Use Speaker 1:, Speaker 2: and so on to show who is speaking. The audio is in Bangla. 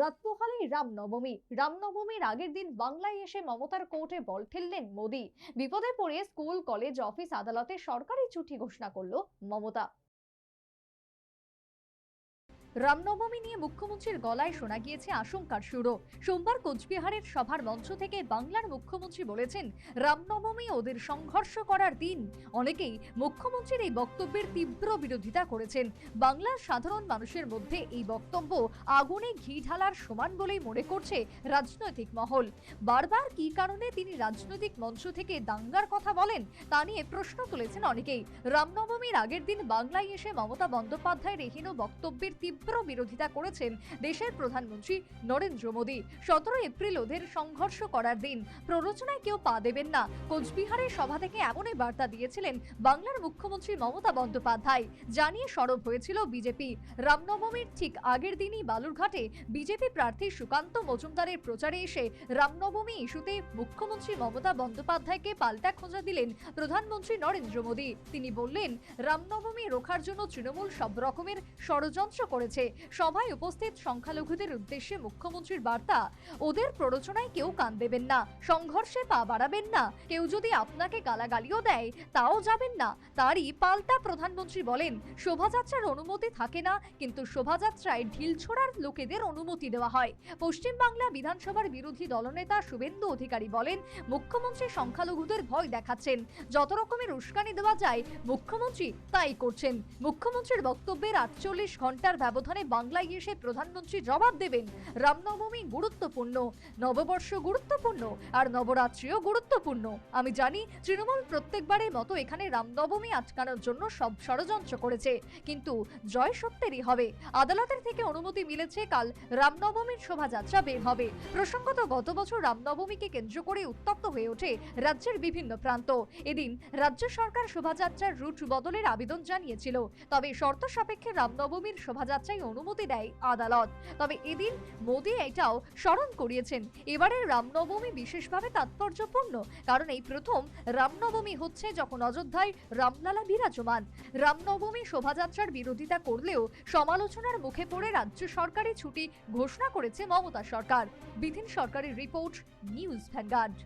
Speaker 1: রাত পোহালেই রামনবমী। রামনবমীর আগের দিন বাংলায় এসে মমতার কোর্টে বল ঠেললেন মোদী। বিপদে পড়ে স্কুল, কলেজ, অফিস, আদালতে সরকারি ছুটি ঘোষণা করল মমতা। রামনবমী নিয়ে মুখ্যমন্ত্রীর গলায় শোনা গিয়েছে আশঙ্কার সুরও। সোমবার কোচবিহারের সভার মঞ্চ থেকে বাংলার মুখ্যমন্ত্রী বলেছেন, রামনবমী ওদের সংঘর্ষ করার দিন। অনেকেই মুখ্যমন্ত্রীর এই বক্তব্যের তীব্র বিরোধিতা করেছেন। বাংলার সাধারণ মানুষের মধ্যে এই বক্তব্য আগুনে ঘি ঢালার সমান বলেই মনে করছে রাজনৈতিক মহল। বারবার কী কারণে তিনি রাজনৈতিক মঞ্চ থেকে দাঙ্গার কথা বলেন, তা নিয়ে প্রশ্ন তুলেছেন অনেকেই। রামনবমীর আগের দিন বাংলায় এসে মমতা বন্দ্যোপাধ্যায়ের এহেন বক্তব্যের তীব্র বিরোধিতা করেছেন দেশের প্রধানমন্ত্রী নরেন্দ্র মোদী। সতেরো এপ্রিল ওদের সংঘর্ষ করার দিন। প্ররোচনায় কেউ পা দেবেন না। কোচবিহারের সভা থেকে এমনই বার্তা দিয়েছিলেন বাংলার মুখ্যমন্ত্রী মমতা বন্দ্যোপাধ্যায়। জানিয়ে সরব হয়েছিল বিজেপি। রামনবমীর ঠিক আগের দিনই বালুরঘাটে বিজেপি প্রার্থী সুকান্ত মজুমদারের প্রচারে এসে রামনবমী ইস্যুতে মুখ্যমন্ত্রী মমতা বন্দ্যোপাধ্যায়কে পাল্টা খোঁজা দিলেন প্রধানমন্ত্রী নরেন্দ্র মোদী। তিনি বললেন, রামনবমী রোখার জন্য তৃণমূল সব রকমের ষড়যন্ত্র করেছে। সভায় উপস্থিত সংখ্যালঘুদের উদ্দেশ্যে মুখ্যমন্ত্রীর বার্তা, ওদের প্ররোচনায় কেউ কান দেবেন না, সংঘর্ষে পা বাড়াবেন না, কেউ যদি আপনাকে গালাগালিও দেয়, তাও যাবেন না। তারই পাল্টা প্রধানমন্ত্রী বলেন, শোভাযাত্রার অনুমতি থাকে না, কিন্তু শোভাযাত্রায় ঢিল ছোড়ার লোকেদের অনুমতি দেওয়া হয়। পশ্চিমবাংলা বিধানসভার বিরোধী দলনেতা শুভেন্দু অধিকারী বলেন, মুখ্যমন্ত্রী সংখ্যালঘুদের ভয় দেখাচ্ছেন। যত রকমের উস্কানি দেওয়া যায়, মুখ্যমন্ত্রী তাই করছেন। মুখ্যমন্ত্রীর বক্তব্যের আটচল্লিশ ঘণ্টার ব্যবধানে বাংলায় এসে প্রধানমন্ত্রী জবাব দেবেন। রামনবমী গুরুত্বপূর্ণ, নববর্ষ গুরুত্বপূর্ণ আর নবরাত্রিও গুরুত্বপূর্ণ। আমি জানি তৃণমূল প্রত্যেকবারের মতো এখানে রামনবমী আটকানোর জন্য সব ষড়যন্ত্র করেছে, কিন্তু জয় সত্যেরই হবে। আদালতের থেকে অনুমতি মিলেছে, কাল রামনবমীর শোভাযাত্রা বের হবে। প্রসঙ্গত, গত বছর রামনবমীকে কেন্দ্র করে উত্তপ্ত হয়ে ওঠে রাজ্যের বিভিন্ন প্রান্ত। এদিন রাজ্য সরকার শোভাযাত্রার রুট বদলের আবেদন জানিয়েছিল। তবে শর্ত সাপেক্ষে রামনবমীর শোভাযাত্রায় অনুমতি দেয় আদালত। তবে এদিন মোদী এটাও স্মরণ করিয়েছেন, এবারের রামনবমী বিশেষভাবে তাৎপর্যপূর্ণ, কারণ এই প্রথম রামনবমী হচ্ছে যখন অযোধ্যায় রামলালা বিরাজমান। রামনবমী শোভাযাত্রার বিরোধিতা করলেও সমালোচনার মুখে পড়ে রাজ্য সরকারি ছুটি ঘোষণা করেছে মমতা সরকার। বিধিন সরকারের রিপোর্ট, নিউজ ভ্যানগার্ড।